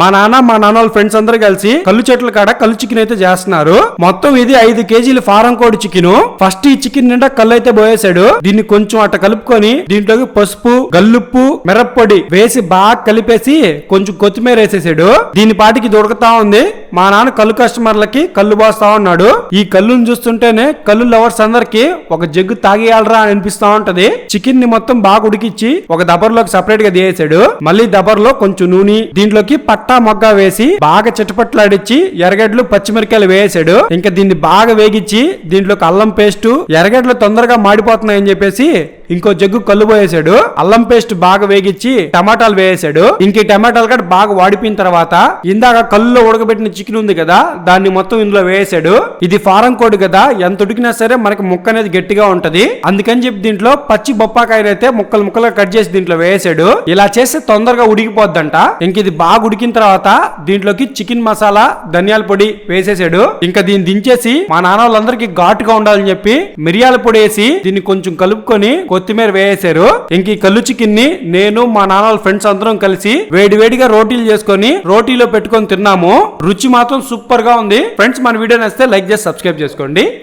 మా నాన్న మా నాన్న వాళ్ళ ఫ్రెండ్స్ అందరూ కలిసి కళ్ళు చెట్ల కాడ కళ్ళు చికెన్ అయితే చేస్తున్నారు. మొత్తం ఇది ఐదు కేజీలు ఫారం కోడి చికెన్. ఫస్ట్ ఈ చికెన్ నిండా కళ్ళు అయితే పోయేశాడు. దీన్ని కొంచెం అట్ట కలుపుకొని దీంట్లోకి పసుపు గల్లుప్పు మిరప్పొడి వేసి బాగా కలిపేసి కొంచెం కొత్తిమీర వేసేసాడు. దీని పాటికి దొరుకుతా ఉంది. మా నాన్న కళ్ళు కస్టమర్లకి కళ్ళు పోస్తా ఉన్నాడు. ఈ కళ్ళుని చూస్తుంటేనే కళ్ళు లవర్స్ అందరికి ఒక జగ్గు తాగేయాలరా అని అనిపిస్తా ఉంటది. చికెన్ని మొత్తం బాగా ఉడికిచ్చి ఒక దబర్లోకి సపరేట్గా తీసేసాడు. మళ్ళీ దబర్లో కొంచెం నూనె దీంట్లోకి పక్క పట్టా మొగ్గ వేసి బాగా చిటపట్లాడిచ్చి ఎర్రగడ్డలు పచ్చిమిరకాయలు వేసాడు. ఇంకా దీన్ని బాగా వేగించి దీంట్లోకి అల్లం పేస్ట్ ఎర్రగడ్డలు తొందరగా మాడిపోతున్నాయని చెప్పేసి ఇంకో జగ్గు కళ్ళు పోయేసాడు. అల్లం పేస్ట్ బాగా వేగించి టమాటాలు వేసాడు ఇంక ఈ టమాటాలు కూడా బాగా వాడిపోయిన తర్వాత ఇందాక కళ్ళులో ఉడకబెట్టిన చికెన్ ఉంది కదా దాన్ని మొత్తం ఇందులో వేసాడు. ఇది ఫారం కోడి కదా ఎంత ఉడికినా సరే మనకి ముక్క అనేది గట్టిగా ఉంటది. అందుకని చెప్పి దీంట్లో పచ్చి బొప్పాకాయలు అయితే ముక్కలు ముక్కలుగా కట్ చేసి దీంట్లో వేసాడు. ఇలా చేస్తే తొందరగా ఉడికిపోద్దంట. ఇంక ఇది బాగా ఉడికిన తర్వాత దీంట్లోకి చికెన్ మసాలా ధనియాల పొడి వేసేసాడు. ఇంకా దీన్ని దించేసి మా నాన్న వాళ్ళందరికీ ఘాటుగా ఉండాలని చెప్పి మిరియాల పొడి వేసి దీన్ని కొంచెం కలుపుకొని కొత్తిమీర వేయేశారు ఇంక ఈ కళ్ళు చికెన్ని నేను మా నాన్న వాళ్ళ ఫ్రెండ్స్ అందరం కలిసి వేడి వేడిగా రోటీలు చేసుకొని రోటీలో పెట్టుకొని తిన్నాము. రుచి మాత్రం సూపర్గా ఉంది. ఫ్రెండ్స్ మన వీడియో నచ్చితే లైక్ చేసి సబ్స్క్రైబ్ చేసుకోండి.